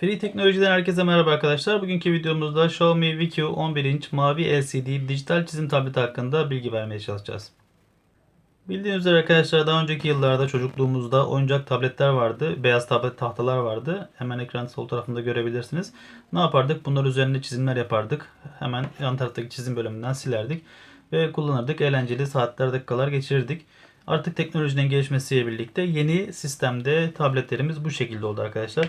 Free Teknoloji'den herkese merhaba arkadaşlar. Bugünkü videomuzda Xiaomi VQ 11 inç mavi LCD dijital çizim tableti hakkında bilgi vermeye çalışacağız. Bildiğiniz üzere arkadaşlar daha önceki yıllarda çocukluğumuzda oyuncak tabletler vardı. Beyaz tablet tahtalar vardı. Hemen ekranın sol tarafında görebilirsiniz. Ne yapardık? Bunlar üzerinde çizimler yapardık. Hemen yan taraftaki çizim bölümünden silerdik. Ve kullanırdık. Eğlenceli saatler dakikalar geçirirdik. Artık teknolojinin gelişmesiyle birlikte yeni sistemde tabletlerimiz bu şekilde oldu arkadaşlar.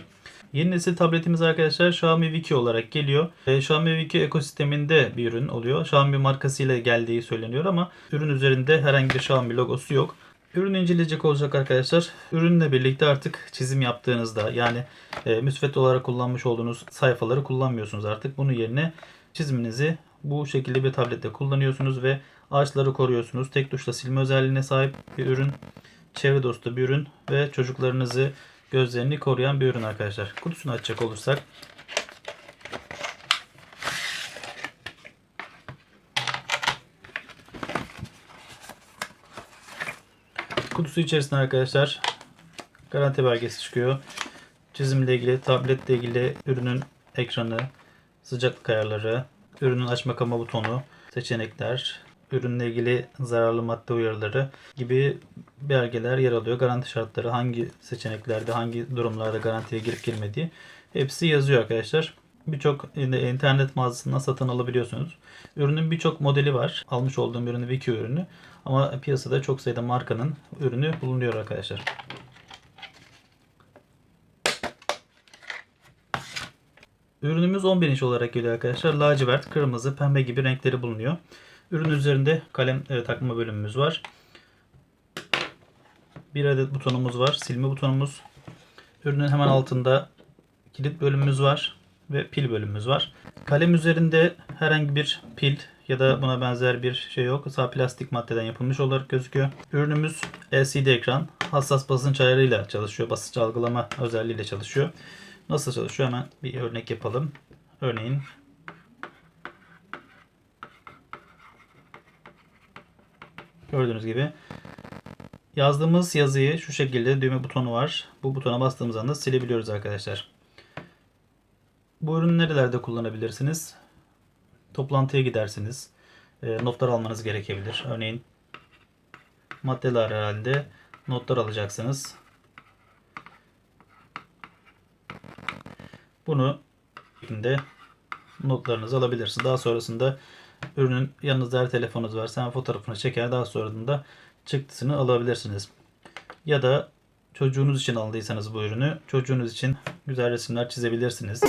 Yeni nesil tabletimiz arkadaşlar Xiaomi VQ olarak geliyor. E, Xiaomi VQ ekosisteminde bir ürün oluyor. Xiaomi markasıyla geldiği söyleniyor ama ürün üzerinde herhangi bir Xiaomi logosu yok. Ürünü inceleyecek olacak arkadaşlar. Ürünle birlikte artık çizim yaptığınızda yani e, müsvedde olarak kullanmış olduğunuz sayfaları kullanmıyorsunuz artık. Bunun yerine çiziminizi bu şekilde bir tablette kullanıyorsunuz ve ağaçları koruyorsunuz. Tek tuşla silme özelliğine sahip bir ürün. Çevre dostu bir ürün ve çocuklarınızı gözlerini koruyan bir ürün arkadaşlar. Kutusunu açacak olursak Kutusu içerisinde arkadaşlar garanti belgesi çıkıyor. Çizimle ilgili, tabletle ilgili ürünün ekranı, sıcaklık ayarları, ürünün açma kama butonu, seçenekler, ürünle ilgili zararlı madde uyarıları gibi belgeler yer alıyor. Garanti şartları hangi seçeneklerde, hangi durumlarda garantiye girip girmediği hepsi yazıyor arkadaşlar. Birçok internet mağazasından satın alabiliyorsunuz. Ürünün birçok modeli var. Almış olduğum ürünü Viki ürünü. Ama piyasada çok sayıda markanın ürünü bulunuyor arkadaşlar. Ürünümüz 11 inç olarak geliyor arkadaşlar. Lacivert, kırmızı, pembe gibi renkleri bulunuyor. Ürün üzerinde kalem e, takma bölümümüz var. Bir adet butonumuz var. Silme butonumuz. Ürünün hemen altında kilit bölümümüz var ve pil bölümümüz var. Kalem üzerinde herhangi bir pil ya da buna benzer bir şey yok. Sağ plastik maddeden yapılmış olarak gözüküyor. Ürünümüz LCD ekran. Hassas basınç ayarıyla çalışıyor. Basınç algılama özelliğiyle çalışıyor. Nasıl çalışıyor? Hemen bir örnek yapalım. Örneğin gördüğünüz gibi yazdığımız yazıyı şu şekilde düğme butonu var. Bu butona bastığımız anda silebiliyoruz arkadaşlar. Bu ürünü nerelerde kullanabilirsiniz? Toplantıya gidersiniz. E, notlar almanız gerekebilir. Örneğin maddeler halinde notlar alacaksınız. Bunu şeklinde notlarınızı alabilirsiniz. Daha sonrasında ürünün yanınızda her telefonunuz varsa hemen fotoğrafını çeker daha sonrasında çıktısını alabilirsiniz. Ya da çocuğunuz için aldıysanız bu ürünü çocuğunuz için güzel resimler çizebilirsiniz.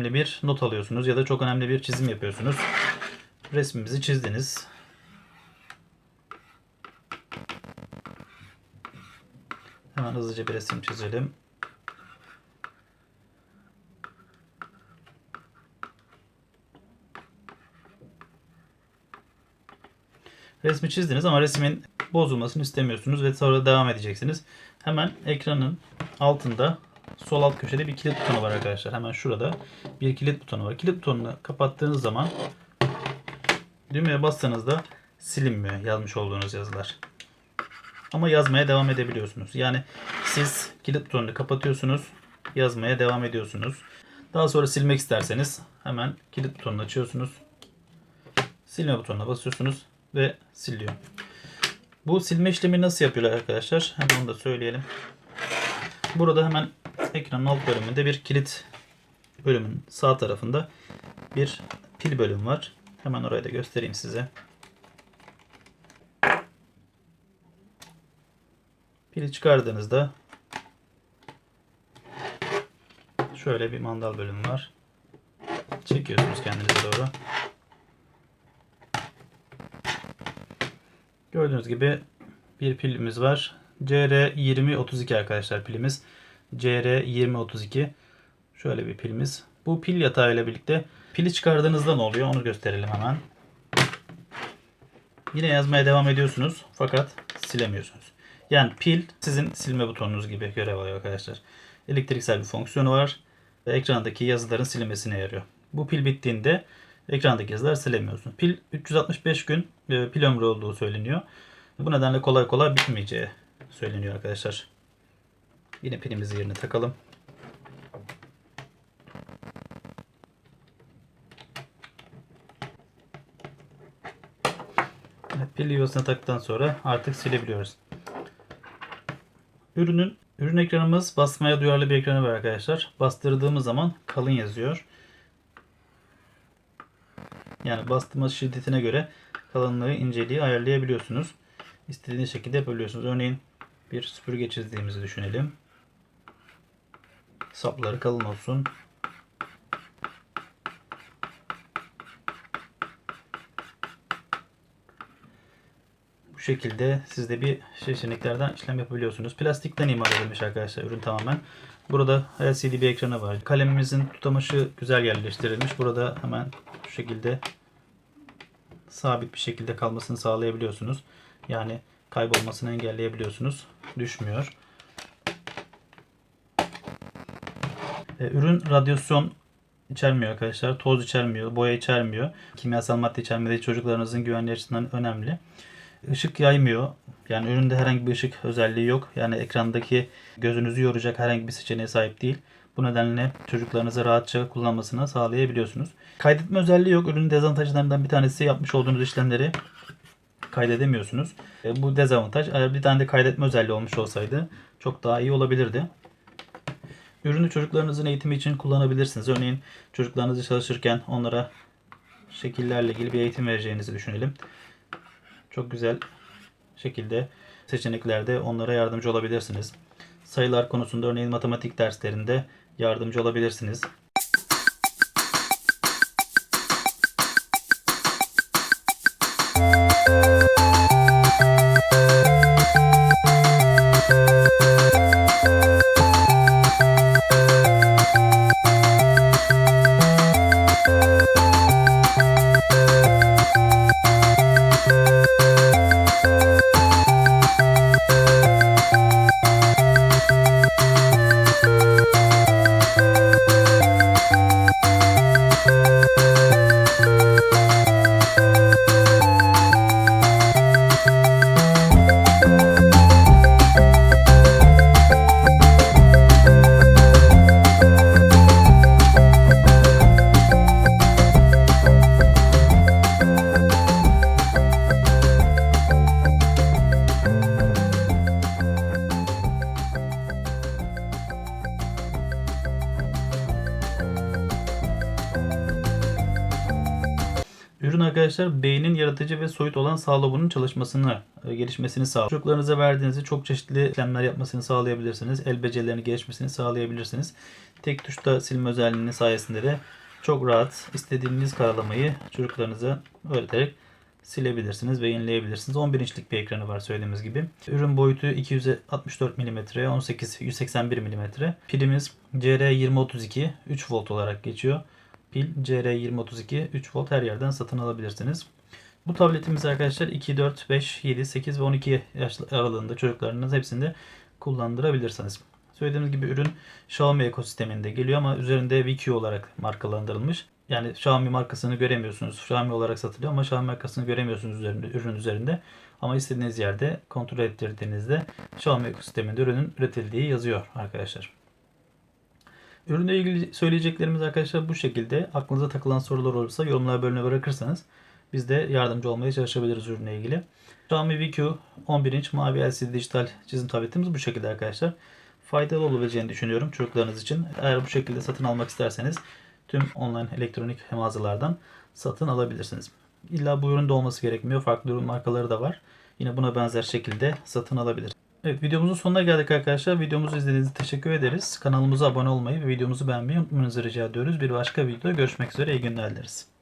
Önemli bir not alıyorsunuz ya da çok önemli bir çizim yapıyorsunuz. Resmimizi çizdiniz. Hemen hızlıca bir resim çizelim. Resmi çizdiniz ama resmin bozulmasını istemiyorsunuz ve sonra devam edeceksiniz. Hemen ekranın altında sol alt köşede bir kilit butonu var arkadaşlar. Hemen şurada bir kilit butonu var. Kilit butonunu kapattığınız zaman düğmeye bastığınızda silinmiyor yazmış olduğunuz yazılar. Ama yazmaya devam edebiliyorsunuz. Yani siz kilit butonunu kapatıyorsunuz, yazmaya devam ediyorsunuz. Daha sonra silmek isterseniz hemen kilit butonunu açıyorsunuz. Silme butonuna basıyorsunuz ve siliyor. Bu silme işlemi nasıl yapıyorlar arkadaşlar? Hemen onu da söyleyelim. Burada hemen ekranın alt bölümünde bir kilit bölümün sağ tarafında bir pil bölüm var. Hemen orayı da göstereyim size. Pili çıkardığınızda şöyle bir mandal bölümü var. Çekiyorsunuz kendinize doğru. Gördüğünüz gibi bir pilimiz var. CR2032 arkadaşlar pilimiz. CR2032 şöyle bir pilimiz. Bu pil yatağıyla birlikte pili çıkardığınızda ne oluyor onu gösterelim hemen. Yine yazmaya devam ediyorsunuz fakat silemiyorsunuz. Yani pil sizin silme butonunuz gibi görev alıyor arkadaşlar. Elektriksel bir fonksiyonu var ve ekrandaki yazıların silinmesine yarıyor. Bu pil bittiğinde ekrandaki yazılar silemiyorsun. Pil 365 gün e, pil ömrü olduğu söyleniyor. Bu nedenle kolay kolay bitmeyeceği söyleniyor arkadaşlar. Yine pilimizi yerine takalım. Evet, pil yuvasına taktıktan sonra artık silebiliyoruz. Ürünün ürün ekranımız basmaya duyarlı bir ekranı var arkadaşlar. Bastırdığımız zaman kalın yazıyor. Yani bastırma şiddetine göre kalınlığı, inceliği ayarlayabiliyorsunuz. İstediğiniz şekilde yapabiliyorsunuz. Örneğin bir süpürge çizdiğimizi düşünelim. Sapları kalın olsun. Bu şekilde siz de bir seçeneklerden işlem yapabiliyorsunuz. Plastikten imal edilmiş arkadaşlar ürün tamamen. Burada LCD bir ekranı var. Kalemimizin tutamışı güzel yerleştirilmiş. Burada hemen şu şekilde sabit bir şekilde kalmasını sağlayabiliyorsunuz. Yani kaybolmasını engelleyebiliyorsunuz. Düşmüyor. Ürün radyasyon içermiyor arkadaşlar. Toz içermiyor, boya içermiyor. Kimyasal madde içermediği çocuklarınızın güvenliği açısından önemli. Işık yaymıyor. Yani üründe herhangi bir ışık özelliği yok. Yani ekrandaki gözünüzü yoracak herhangi bir seçeneğe sahip değil. Bu nedenle çocuklarınıza rahatça kullanmasını sağlayabiliyorsunuz. Kaydetme özelliği yok. Ürünün dezavantajlarından bir tanesi yapmış olduğunuz işlemleri kaydedemiyorsunuz. E, bu dezavantaj. Eğer bir tane de kaydetme özelliği olmuş olsaydı çok daha iyi olabilirdi. Ürünü çocuklarınızın eğitimi için kullanabilirsiniz. Örneğin çocuklarınızı çalışırken onlara şekillerle ilgili bir eğitim vereceğinizi düşünelim. Çok güzel şekilde seçeneklerde onlara yardımcı olabilirsiniz. Sayılar konusunda örneğin matematik derslerinde yardımcı olabilirsiniz. Ürün arkadaşlar beynin yaratıcı ve soyut olan sağ lobunun çalışmasını, e, gelişmesini sağlıyor. Çocuklarınıza verdiğinizde çok çeşitli işlemler yapmasını sağlayabilirsiniz. El becerilerini gelişmesini sağlayabilirsiniz. Tek tuşta silme özelliğinin sayesinde de çok rahat istediğiniz karalamayı çocuklarınıza öğreterek silebilirsiniz ve yenileyebilirsiniz. 11 inçlik bir ekranı var söylediğimiz gibi. Ürün boyutu 264 mm, 18 181 mm. Pilimiz CR2032 3 volt olarak geçiyor pil CR2032 3 volt her yerden satın alabilirsiniz. Bu tabletimiz arkadaşlar 2, 4, 5, 7, 8 ve 12 yaş aralığında çocuklarınız hepsinde kullandırabilirsiniz. Söylediğimiz gibi ürün Xiaomi ekosisteminde geliyor ama üzerinde VQ olarak markalandırılmış. Yani Xiaomi markasını göremiyorsunuz. Xiaomi olarak satılıyor ama Xiaomi markasını göremiyorsunuz üzerinde, ürün üzerinde. Ama istediğiniz yerde kontrol ettirdiğinizde Xiaomi ekosisteminde ürünün üretildiği yazıyor arkadaşlar. Ürünle ilgili söyleyeceklerimiz arkadaşlar bu şekilde. Aklınıza takılan sorular olursa yorumlar bölümüne bırakırsanız biz de yardımcı olmaya çalışabiliriz ürünle ilgili. Xiaomi VQ 11 inç mavi LCD dijital çizim tabletimiz bu şekilde arkadaşlar. Faydalı olabileceğini düşünüyorum çocuklarınız için. Eğer bu şekilde satın almak isterseniz tüm online elektronik mağazalardan satın alabilirsiniz. İlla bu üründe olması gerekmiyor. Farklı ürün markaları da var. Yine buna benzer şekilde satın alabilir. Evet videomuzun sonuna geldik arkadaşlar. Videomuzu izlediğiniz için teşekkür ederiz. Kanalımıza abone olmayı ve videomuzu beğenmeyi unutmanızı rica ediyoruz. Bir başka videoda görüşmek üzere. İyi günler dileriz.